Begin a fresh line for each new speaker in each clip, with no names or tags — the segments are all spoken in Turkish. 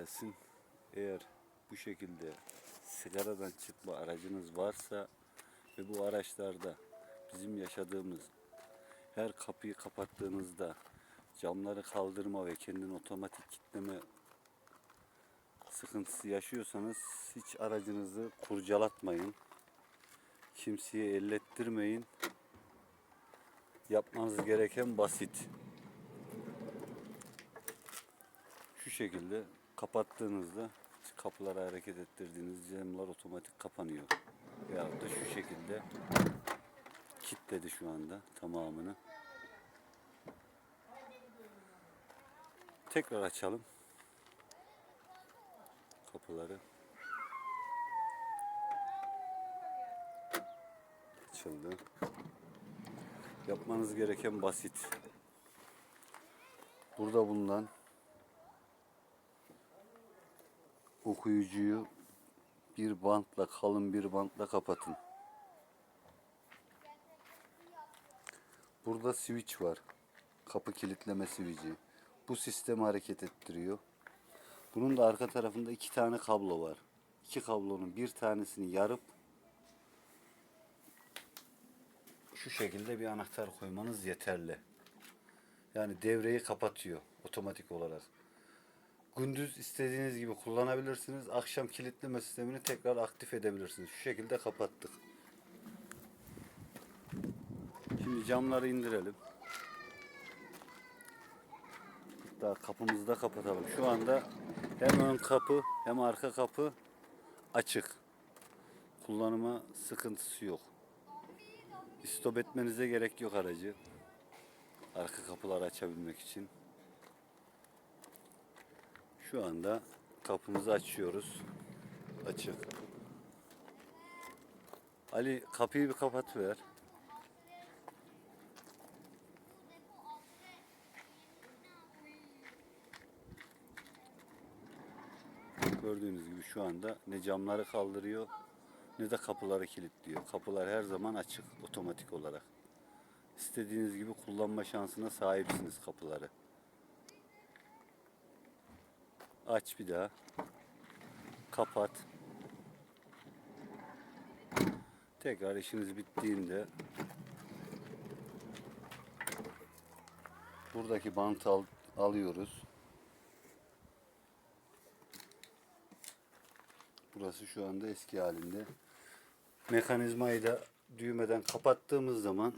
gelsin. Eğer bu şekilde sigaradan çıkma aracınız varsa ve bu araçlarda bizim yaşadığımız her kapıyı kapattığınızda camları kaldırma ve kendini otomatik kilitleme sıkıntısı yaşıyorsanız hiç aracınızı kurcalatmayın. Kimseye ellettirmeyin. Yapmanız gereken basit. Şu şekilde kapattığınızda kapıları hareket ettirdiğiniz camlar otomatik kapanıyor. Veyahut da şu şekilde kilitledi şu anda tamamını. Tekrar açalım kapıları. Açıldı. Yapmanız gereken basit. Burada bulunan okuyucuyu bir bantla, kalın bir bantla kapatın. Burada switch var. Kapı kilitleme switch'i. Bu sistemi hareket ettiriyor. Bunun da arka tarafında iki tane kablo var. İki kablonun bir tanesini yarıp şu şekilde bir anahtar koymanız yeterli. Yani devreyi kapatıyor otomatik olarak. Gündüz istediğiniz gibi kullanabilirsiniz. Akşam kilitleme sistemini tekrar aktif edebilirsiniz. Şu şekilde kapattık. Şimdi camları indirelim. Hatta kapımızı da kapatalım. Şu anda hem ön kapı hem arka kapı açık. Kullanıma sıkıntısı yok. Stop etmenize gerek yok aracı. Arka kapıları açabilmek için. Şu anda kapımızı açıyoruz. Açık. Ali kapıyı bir kapat ver. Gördüğünüz gibi şu anda ne camları kaldırıyor ne de kapıları kilitliyor. Kapılar her zaman açık otomatik olarak. İstediğiniz gibi kullanma şansına sahipsiniz kapıları. Aç bir daha. Kapat. Tekrar işiniz bittiğinde buradaki bantı al- alıyoruz. Burası şu anda eski halinde. Mekanizmayı da düğmeden kapattığımız zaman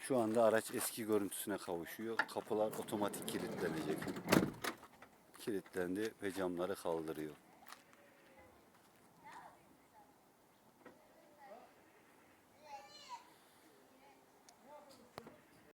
şu anda araç eski görüntüsüne kavuşuyor. Kapılar otomatik kilitlenecek. Kilitlendi ve camları kaldırıyor.